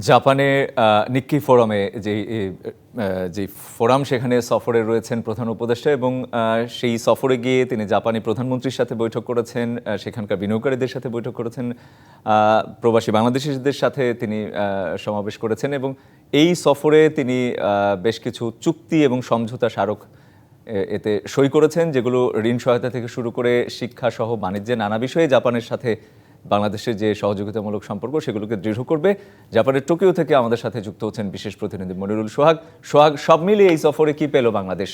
জাপানে নিক্কি ফোরামে যে যে ফোরাম সেখানে সফরে রয়েছেন প্রধান উপদেষ্টা এবং সেই সফরে গিয়ে তিনি জাপানি প্রধানমন্ত্রীর সাথে বৈঠক করেছেন সেখানকার বিনিয়োগকারীদের সাথে বৈঠক করেছেন প্রবাসী বাংলাদেশিদের সাথে তিনি সমাবেশ করেছেন এবং এই সফরে তিনি বেশ কিছু চুক্তি এবং সমঝোতা স্মারক এতে সই করেছেন, যেগুলো ঋণ সহায়তা থেকে শুরু করে শিক্ষা সহ বাণিজ্যে নানা বিষয়ে জাপানের সাথে বাংলাদেশের যে সহযোগিতামূলক সম্পর্ক সেগুলোকে দৃঢ় করবে। জাপানের টোকিও থেকে আমাদের সাথে যুক্ত হচ্ছেন বিশেষ প্রতিনিধি মনিরুল সোহাগ। সোহাগ সব মিলিয়ে এই সফরে কি পেল বাংলাদেশ?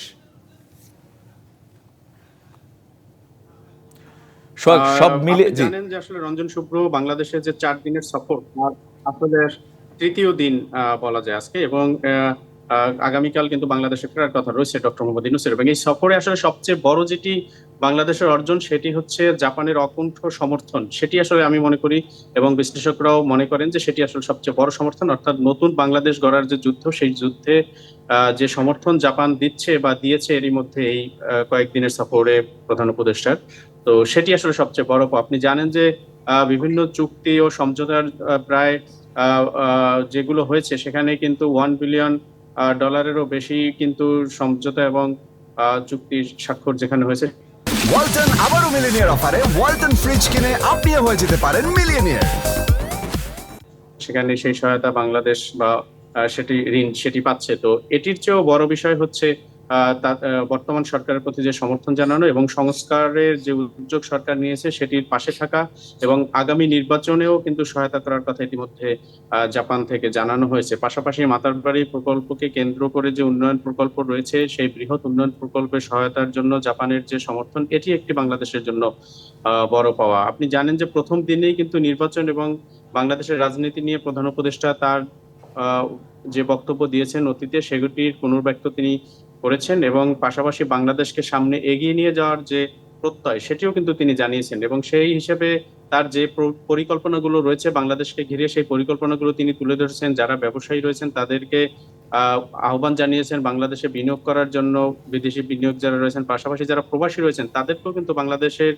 সোহাগ সব মিলিয়ে জানেন যে আসলে রঞ্জন শুভ্র বাংলাদেশের যে চার দিনের সফর আসলে তৃতীয় দিন আহ, বলা যায় আজকে এবং আগামীকাল কিন্তু বাংলাদেশে ফেরার কথা রয়েছে ডক্টর মোহাম্মদ ইউনুসের। এবং এই সফরে আসলে সবচেয়ে বড় যেটি বাংলাদেশের অর্জন সেটি হচ্ছে জাপানের অকুণ্ঠ সমর্থন। সেটি আসলে আমি মনে করি এবং বিশ্লেষকরাও মনে করেন যে সেটি আসলে সবচেয়ে বড় সমর্থন। অর্থাৎ নতুন বাংলাদেশ গড়ার যে যুদ্ধ, সেই যুদ্ধে যে সমর্থন জাপান দিচ্ছে বা দিয়েছে, এরই মধ্যে এই কয়েকদিনের সফরে প্রধান উপদেষ্টার। তো সেটি আসলে সবচেয়ে বড় আপনি জানেন যে বিভিন্ন চুক্তি ও সমঝোতার প্রায় যেগুলো হয়েছে, সেখানে কিন্তু ওয়ান বিলিয়ন ডলারেরও বেশি কিন্তু সমঝোতা এবং চুক্তি স্বাক্ষর যেখানে হয়েছে ওয়ালটন আবারও মিলিনিয়ার অফারে ওয়ালটন ফ্রিজ কিনে আপনিও হয়ে যেতে পারেন মিলিনিয়ার সেখানে সেই সহায়তা বাংলাদেশ বা সেটি ঋণ সেটি পাচ্ছে। তো এটির চেয়েও বড় বিষয় হচ্ছে বর্তমান সরকারের প্রতি যে সমর্থন জানানো এবং সংস্কারের যে উদ্যোগ সরকার নিয়েছে সেটির পাশে থাকা এবং আগামী নির্বাচনেও কিন্তু সহায়তা করার কথা ইতিমধ্যে জাপান থেকে জানানো হয়েছে। পাশাপাশি মাতারবাড়ি প্রকল্পকে কেন্দ্র করে যে উন্নয়ন প্রকল্প রয়েছে, সেই বৃহৎ উন্নয়ন প্রকল্পের সহায়তার জন্য জাপানের যে সমর্থন, এটি একটি বাংলাদেশের জন্য বড় পাওয়া। আপনি জানেন যে প্রথম দিনেই কিন্তু নির্বাচন এবং বাংলাদেশের রাজনীতি নিয়ে প্রধান উপদেষ্টা তার যে বক্তব্য দিয়েছেন অতীতে সেগুলির পুনর্ব্যক্ত তিনি করেছেন এবং পাশাপাশি বাংলাদেশকে সামনে এগিয়ে নিয়ে যাওয়ার যে প্রত্যয় সেটিও কিন্তু তিনি জানিয়েছেন এবং সেই হিসেবে তার যে প্র- পরিকল্পনাগুলো রয়েছে বাংলাদেশকে ঘিরে সেই পরিকল্পনাগুলো তিনি তুলে ধরেছেন যারা ব্যবসায়ী রয়েছেন তাদেরকে আহ, আহ্বান জানিয়েছেন বাংলাদেশে বিনিয়োগ করার জন্য বিদেশি বিনিয়োগ যারা রয়েছেন পাশাপাশি যারা প্রবাসী রয়েছেন তাদেরকেও কিন্তু বাংলাদেশের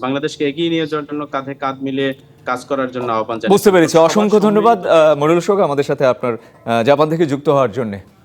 বাংলাদেশকে এগিয়ে নিয়ে যাওয়ার জন্য কাঁধে কাঁধ মিলিয়ে কাজ করার জন্য আহ্বান জানিয়েছেন। বুঝতে পেরেছি। অসংখ্য ধন্যবাদ মনিরুল সোহাগ আমাদের সাথে আপনার জাপান থেকে যুক্ত হওয়ার জন্য।